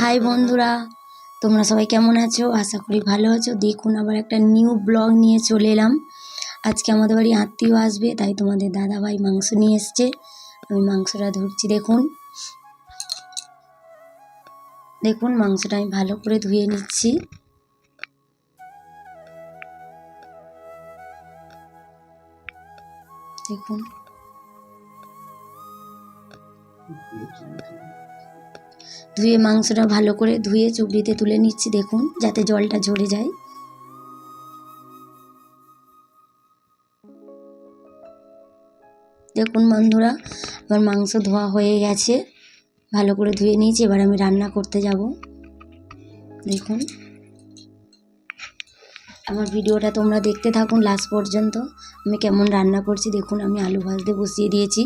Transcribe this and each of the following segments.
High বন্ধুরা। তোমরা সবাই কেমন আছো? আশা করি ভালো আছো। দেখুন, আবার একটা নিউ ব্লগ নিয়ে চলে এলাম। আজকে আমাদের বাড়ি আত্মীয় আসবে, তাই তোমাদের দাদা ভাই মাংস নিয়ে এসছে। আমি মাংসটা ধরছি, দেখুন। দেখুন, মাংসটা আমি ভালো করে ধুয়ে নিচ্ছি। দেখুন। ধুয়ে মাংসটা ভালো করে ধুয়ে চুবড়িতে তুলে নিচ্ছি, দেখুন, যাতে জলটা ঝরে যায়। দেখুন বন্ধুরা, আমার মাংস ধোয়া হয়ে গেছে। ভালো করে ধুয়ে নিয়েছি, এবার আমি রান্না করতে যাব। দেখুন। আমার ভিডিওটা তোমরা দেখতে থাকুন লাস্ট পর্যন্ত। আমি কেমন রান্না করছি, দেখুন, আমি আলু ভাজতে বসিয়ে দিয়েছি।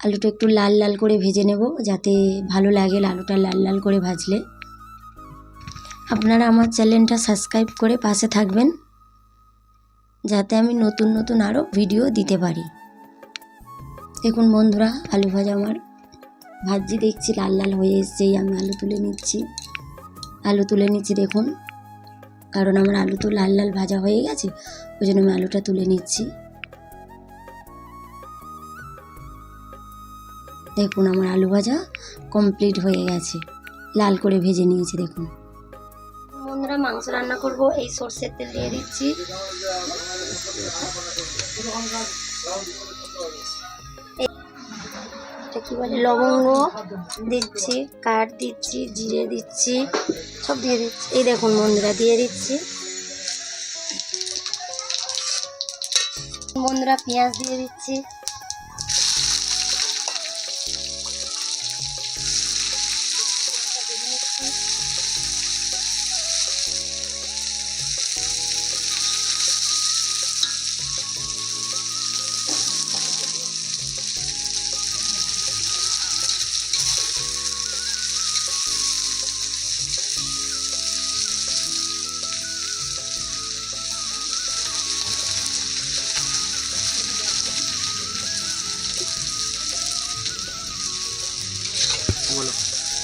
আলুটা একটু লাল লাল করে ভেজে নেব, যাতে ভালো লাগে আলুটা লাল লাল করে ভাজলে। আপনারা আমার চ্যানেলটা সাবস্ক্রাইব করে পাশে থাকবেন, যাতে আমি নতুন নতুন আরও ভিডিও দিতে পারি। দেখুন বন্ধুরা, আলু ভাজা আমার ভাজি দেখছি, লাল লাল হয়ে এসছেই আমি আলু তুলে নিচ্ছি। আলু তুলে নিচ্ছি দেখুন, কারণ আমার আলু তো লাল লাল ভাজা হয়ে গেছে, ওই জন্য আমি আলুটা তুলে নিচ্ছি। দেখুন আমার আলু ভাজা কমপ্লিট হয়ে গেছে। লাল করে ভেজে নিয়েছি, দেখুন। বন্ধুরা, মাংস রান্না করব, এই সর্ষের তেল দিয়ে দিচ্ছি। এটা কি বলে? লবঙ্গ দিচ্ছি কাঠ দিচ্ছি, জিরে দিচ্ছি, সব দিয়ে দিচ্ছি। এই দেখুন বন্ধুরা, দিয়ে দিচ্ছি। বন্ধুরা, পেঁয়াজ দিয়ে দিচ্ছি।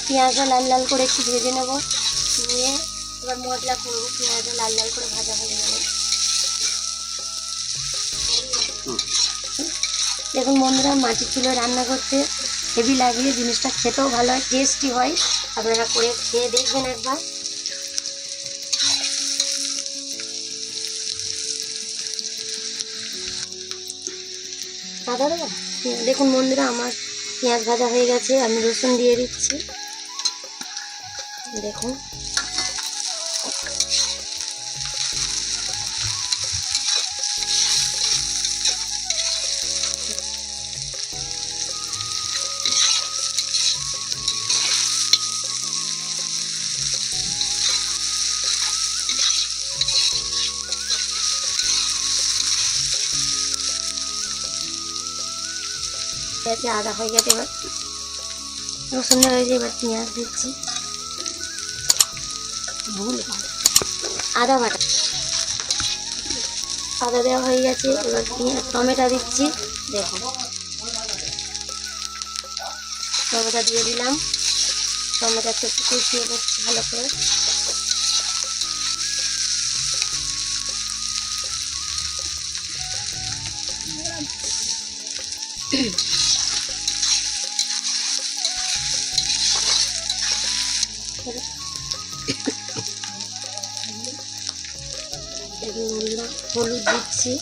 পেঁয়াজটা লাল লাল করে একটু ভেজে নেব। নিয়ে এবার মশলা করব পেঁয়াজটা লাল লাল করে ভাজা হয়ে গেলে। দেখুন বন্ধুরা, মাটির চুলোয় রান্না করতে হেভি লাগিয়ে জিনিসটা খেতেও ভালো হয় টেস্টি হয়। আপনারা করে খেয়ে দেখবেন একবার। দেখুন বন্ধুরা, আমার পেঁয়াজ ভাজা হয়ে গেছে, আমি রসুন দিয়ে দিচ্ছি। দেখুন। গেছে আদা হয়ে গেছে এবার। রসুন দেওয়া হয়েছে এবার পেঁয়াজ দিচ্ছি। ভুল। আদা বাটা। আদা দেওয়া হয়ে গেছে, এবার টমেটো দিচ্ছি। দেখো। টমেটো দিয়ে দিলাম। টমেটো একটু কষিয়ে দিচ্ছি ভালো করে। দেখুন বন্ধুরা হলুদ দিচ্ছি।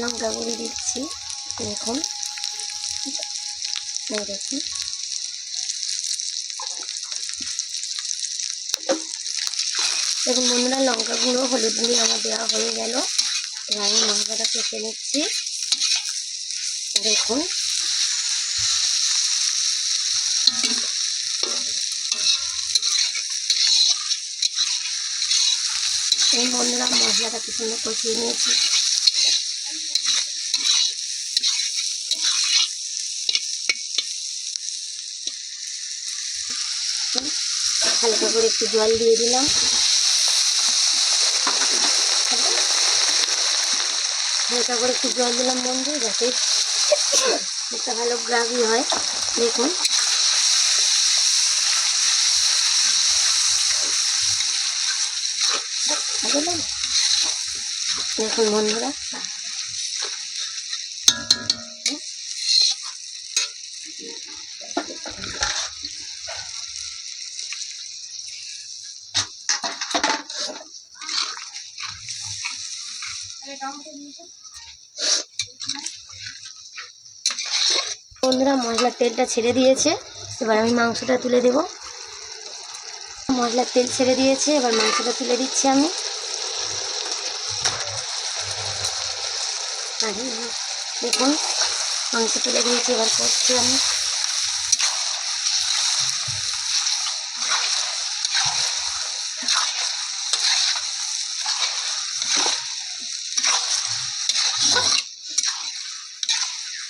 লঙ্কা গুঁড়ি দিচ্ছি দেখুন এই দেখুন। বন্ধুরা, লঙ্কা গুঁড়ো, হলুদ গুঁড়ি আমার দেওয়া হয়ে গেল। এবার আমি মশলাটা কষে নিচ্ছি। দেখুন। এই বন্ধুরা মশলাটা কি সুন্দর কষিয়ে নিয়েছি। হালকা করে একটু জল দিয়ে দিলাম। হালকা করে একটু জল দিলাম বন্ধু, যাতে একটা ভালো গ্রাভি হয় দেখুন। দেখুন বন্ধুরা। বন্ধুরা, মশলার তেলটা ছেড়ে দিয়েছে। এবার আমি মাংসটা তুলে দেব। মশলার তেল ছেড়ে দিয়েছে, এবার মাংসটা তুলে দিচ্ছি আমি। দেখুন, মাংস তুলে দিয়েছি, এবার করছি আমি।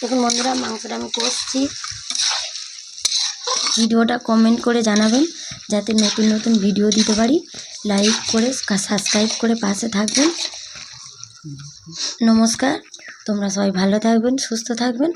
দেখুন বন্ধুরা, মাংসটা আমি কষছি। ভিডিওটা কমেন্ট করে জানাবেন, যাতে নতুন নতুন ভিডিও দিতে পারি। লাইক করে সাবস্ক্রাইব করে পাশে থাকবেন। নমস্কার, তোমরা সবাই ভালো থাকবেন, সুস্থ থাকবেন।